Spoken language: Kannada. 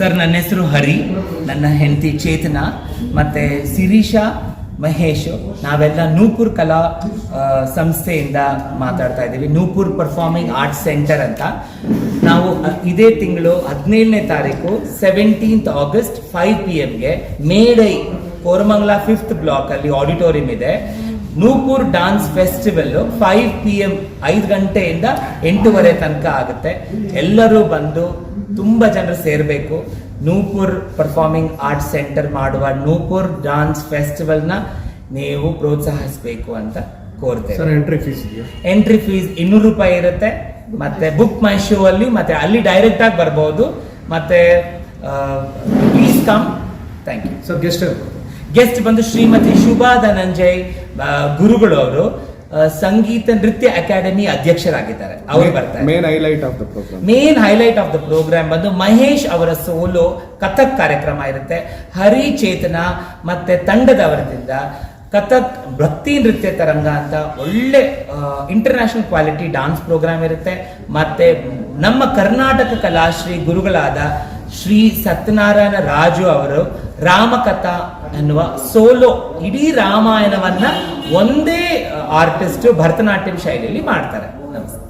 ಸರ್, ನನ್ನ ಹೆಸರು ಹರಿ. ನನ್ನ ಹೆಂಡತಿ ಚೇತನ. ಮತ್ತು ಸಿರೀಶಾ ಮಹೇಶ್. ನಾವೆಲ್ಲ ನೂಪುರ್ ಕಲಾ ಸಂಸ್ಥೆಯಿಂದ ಮಾತಾಡ್ತಾ ಇದ್ದೀವಿ. ನೂಪುರ್ ಪರ್ಫಾರ್ಮಿಂಗ್ ಆರ್ಟ್ಸ್ ಸೆಂಟರ್ ಅಂತ. ನಾವು ಇದೇ ತಿಂಗಳು ಹದಿನೇಳನೇ ತಾರೀಕು ಸೆವೆಂಟೀನ್ತ್ ಆಗಸ್ಟ್ ಫೈವ್ ಪಿ ಎಮ್ಗೆ ಮೇಡೈ, ಕೋರಮಂಗ್ಲಾ ಫಿಫ್ತ್ ಬ್ಲಾಕ್ ಅಲ್ಲಿ ಆಡಿಟೋರಿಯಂ ಇದೆ. Nupur dance festival five P M ಐದು ಗಂಟೆಯಿಂದ ಎಂಟೂವರೆ ತನಕ ಆಗುತ್ತೆ. ಎಲ್ಲರೂ ಬಂದು ತುಂಬ ಜನರು ಸೇರಬೇಕು. ನೂಪುರ್ ಪರ್ಫಾರ್ಮಿಂಗ್ ಆರ್ಟ್ಸ್ ಸೆಂಟರ್ ಮಾಡುವ ನೂಪುರ್ ಡಾನ್ಸ್ ಫೆಸ್ಟಿವಲ್ನ ನೀವು ಪ್ರೋತ್ಸಾಹಿಸಬೇಕು ಅಂತ ಕೋರ್ತೇವೆ. ಎಂಟ್ರಿ ಫೀಸ್ ಎಂಟ್ರಿ ಫೀಸ್ ಇನ್ನೂರು ರೂಪಾಯಿ ಇರುತ್ತೆ. ಮತ್ತೆ ಬುಕ್ ಮೈ ಶೋ ಅಲ್ಲಿ ಮತ್ತೆ ಅಲ್ಲಿ ಡೈರೆಕ್ಟ್ ಆಗಿ ಬರ್ಬೋದು. ಮತ್ತೆ please come thank you sir guest guest ಬಂದು ಶ್ರೀಮತಿ ಶುಭಾ ಧನಂಜಯ್ ಗುರುಗಳು ಅವರು ಸಂಗೀತ ನೃತ್ಯ ಅಕಾಡೆಮಿ ಅಧ್ಯಕ್ಷರಾಗಿದ್ದಾರೆ. ಅವರು ಬರ್ತಾರೆ. Main highlight of the program main highlight of the program ಬಂದು ಮಹೇಶ್ ಅವರ ಸೋಲೋ ಕಥಕ್ ಕಾರ್ಯಕ್ರಮ ಇರುತ್ತೆ. ಹರಿ ಚೇತನ ಮತ್ತೆ ತಂಡದವರದಿಂದ ಕಥಕ್ ಭಕ್ತಿ ನೃತ್ಯ ತರಂಗ ಅಂತ ಒಳ್ಳೆ ಇಂಟರ್ನ್ಯಾಷನಲ್ ಕ್ವಾಲಿಟಿ ಡಾನ್ಸ್ ಪ್ರೋಗ್ರಾಮ್ ಇರುತ್ತೆ. ಮತ್ತೆ ನಮ್ಮ ಕರ್ನಾಟಕ ಕಲಾಶ್ರೀ ಗುರುಗಳಾದ ಶ್ರೀ ಸತ್ಯನಾರಾಯಣ ರಾಜು ಅವರು ರಾಮಕಥಾ ಅನ್ನುವ ಸೋಲೋ, ಇಡೀ ರಾಮಾಯಣವನ್ನ ಒಂದೇ ಆರ್ಟಿಸ್ಟ್ ಭರತನಾಟ್ಯಂ ಶೈಲಿಯಲ್ಲಿ ಮಾಡ್ತಾರೆ. ನಮಸ್ತೆ.